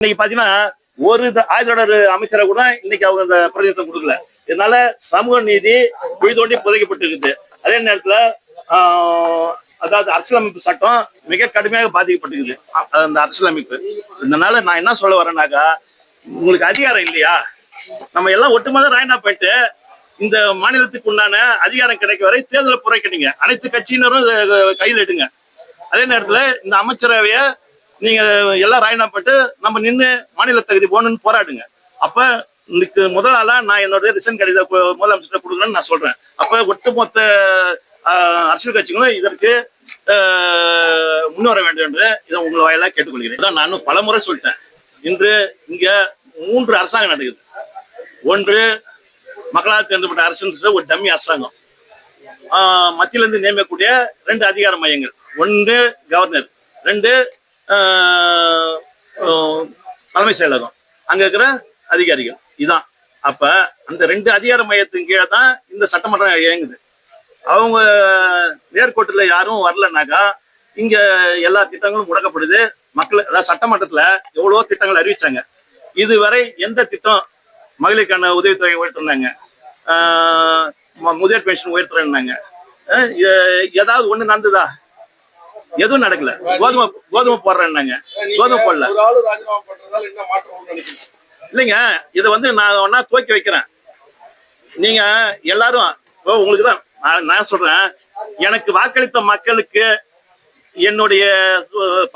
இன்னைக்கு பாத்தீங்கன்னா ஒரு த- தொடர் அமைச்சரை கூட இன்னைக்கு அவங்க அந்த பிரதிநிதித்துவம் கொடுக்கல. இதனால சமூக நீதி குழிதோண்டி புதைக்கப்பட்டு இருக்குது அதே நேரத்துல ஆஹ், அதாவது அரசியலமைப்பு சட்டம் மிக கடுமையாக பாதிக்கப்பட்டிருக்குது. அந்த அரசியலமைப்பு. இதனால நான் என்ன சொல்ல வரேன்னாக்கா உங்களுக்கு அதிகாரம் இல்லையா? நம்ம எல்லாம் ஒட்டுமொத்த ராயனா போயிட்டு இந்த மாநிலத்துக்கு உண்டான அதிகாரம் கிடைக்க வரை தேர்தலை புறக்கணிங்க. அனைத்து கட்சியினரும் கையில் எடுங்க. அதே நேரத்துல இந்த அமைச்சரவையை நீங்க எல்லாம் ராயனாப்பட்டு நம்ம நின்று மாநில தகுதி போகணும்னு போராடுங்க. அப்ப இன்னைக்கு முதல் ஆளா நான் என்னோட ரிசன் கடிதம் முதலமைச்சர் கொடுக்குறேன்னு நான் சொல்றேன். அப்ப ஒட்டுமொத்த அரசியல் கட்சிகளும் இதற்கு ஆஹ், முன்வர வேண்டும் என்று இதை உங்களை வாயிலாக கேட்டுக்கொள்கிறேன். இதான் பல பலமுறை சொல்லிட்டேன். இன்று இங்க மூன்று அரசாங்கம் நடக்குது. ஒன்று மக்களால் தேர்ந்தப்பட்ட அரசுன்ற ஒரு டம்மி அரசாங்கம். மத்தியிலிருந்து நியமிக்கக்கூடிய ரெண்டு அதிகார மையங்கள். ஒன்று கவர்னர். ரெண்டு தலைமை செயலகம். அங்க இருக்கிற அதிகாரிகள். இதான். அப்ப அந்த ரெண்டு அதிகார மையத்தின் கீழே தான் இந்த சட்டமன்றம் இயங்குது. அவங்க நேர்கோட்டுல யாரும் வரலனாக்கா இங்க எல்லா திட்டங்களும் முடக்கப்படுது. மக்கள் அதாவது சட்டமன்றத்துல எவ்வளவோ திட்டங்கள் அறிவிச்சாங்க. இதுவரை எந்த திட்டம் மகளிருக்கான உதவித்தொகை உயர்த்தினாங்க? ஆஹ் முதியோர் பென்ஷன் உயர்த்துறேன்னாங்க ஏதாவது ஒண்ணு நடந்ததா? எதுவும் நடக்கல. கோதுமை கோதுமை போடுறேன்னாங்க. கோதுமை போடல. ஒரு ஆளு ராஜினாமா பண்றதால என்ன மாற்றம் வரும்னு நினைக்கிறீங்க? இல்லைங்க இதை வந்து நான் ஒன்னா துவக்கி வைக்கிறேன். நீங்க எல்லாரும் இப்போ உங்களுக்கு தான் நான் சொல்றேன். எனக்கு வாக்களித்த மக்களுக்கு என்னுடைய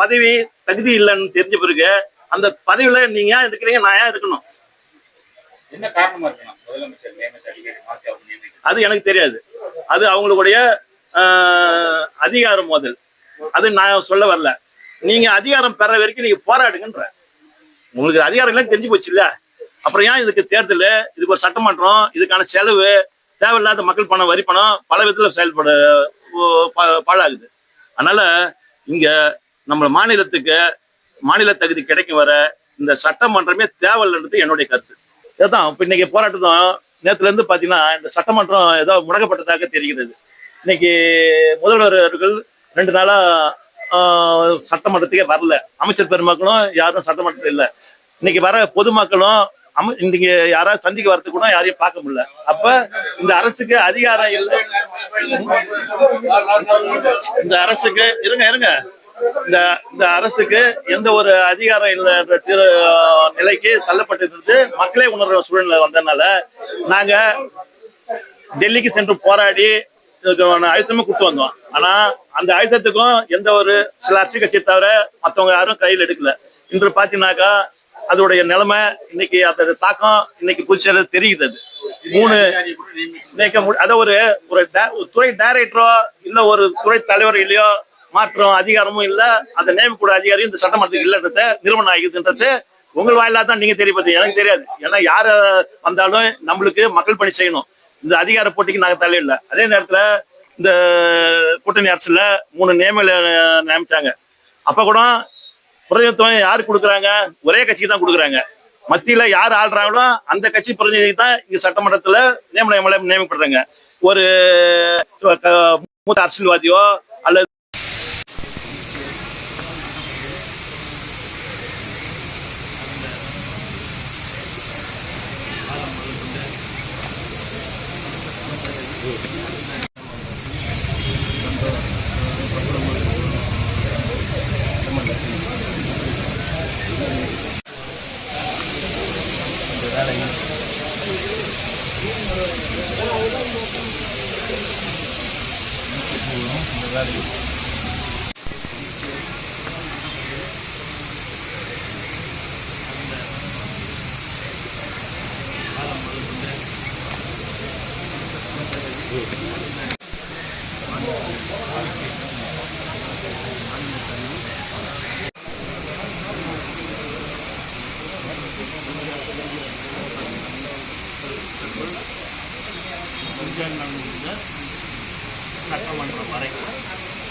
பதவி தகுதி இல்லைன்னு தெரிஞ்ச பிறகு அந்த பதவியில நீங்க ஏன் இருக்கிறீங்க நான் ஏன் இருக்கணும்? என்ன காரணமா இருக்கலாம் அது எனக்கு தெரியாது. அது அவங்களுடைய அதிகாரம் மோதல். அது நான் சொல்ல வரல. நீங்க அதிகாரம் பெற வரைக்கும் நீங்க போராடுங்கன்ற. உங்களுக்கு அதிகாரம் எல்லாம் தெரிஞ்சு போச்சு இல்ல அப்புறம் ஏன் இதுக்கு தேர்தல்? இதுக்கு ஒரு சட்டமன்றம் இதுக்கான செலவு தேவையில்லாத மக்கள் பணம் வரி பணம் பல விதத்துல செயல்பட பாழாகுது. அதனால இங்க நம்ம மாநிலத்துக்கு மாநில தகுதி கிடைக்கும் வர இந்த சட்டமன்றமே தேவையில்லைன்றது என்னுடைய கருத்து. இதுதான் இப்ப இன்னைக்கு போராட்டம் நேத்துல இருந்து பாத்தீங்கன்னா இந்த சட்டமன்றம் ஏதோ முடக்கப்பட்டதாக தெரிகிறது. இன்னைக்கு முதல்வர் அவர்கள் ரெண்டு நாளா சட்டமன்றத்துக்கே வரல. அமைச்சர் பெருமக்களும் யாரும் சட்டமன்றத்தில் இல்லை. இன்னைக்கு வர பொதுமக்களும் அம இன்னைக்கு யாராவது சந்திக்க வரத்துக்கு கூட யாரையும் பார்க்க முடியல. அப்ப இந்த அரசுக்கு அதிகாரம் இல்லை. இந்த அரசுக்கு இருங்க இருங்க. இந்த இந்த அரசுக்கு எந்த ஒரு அதிகாரம் இல்லைன்ற திரு நிலைக்கு தள்ளப்பட்டிருந்து மக்களே உணர்ற சூழ்நிலை வந்ததுனால நாங்க டெல்லிக்கு சென்று போராடி ஆயுதமும் அழுத்தமே கொடுத்து வந்தோம். ஆனா அந்த அழுத்தத்துக்கும் எந்த ஒரு சில அரசியல் கட்சியை தவிர மத்தவங்க யாரும் கையில் எடுக்கல. இன்று பாத்தீங்கன்னாக்கா அதோடைய நிலைமை இன்னைக்கு அதோட தாக்கம் இன்னைக்கு புதுச்சேரி தெரிகிறது மூணு இன்னைக்கு அத ஒரு ஒரு ஒரு துறை டைரக்டரோ இல்ல ஒரு துறை தலைவர் இல்லையோ மாற்றம் அதிகாரமும் இல்ல அந்த நியமிக்கூட அதிகாரியும் இந்த சட்டமன்றத்துக்கு இல்லைன்றத நிறுவனம் ஆகுதுன்றது உங்கள் வாயிலா தான் நீங்க தெரியப்படுது எனக்கு தெரியாது. ஏன்னா யார வந்தாலும் நம்மளுக்கு மக்கள் பணி செய்யணும். இந்த அதிகார போட்டிக்கு நாங்க தலையிடல. அதே நேரத்துல இந்த கூட்டணி அரசுல மூணு நியமன நியமிச்சாங்க. அப்ப கூட பிரதிநிதித்துவம் யாரு கொடுக்குறாங்க? ஒரே கட்சிக்கு தான் கொடுக்குறாங்க. மத்தியில யார் ஆள்றாங்களோ அந்த கட்சி பிரதிநிதி தான் இங்க சட்டமன்றத்துல நியமன நியமிக்கப்படுறாங்க. ஒரு மூத்த அரசியல்வாதியோ Thank you. அல்லது சட்டமன்றம் வரை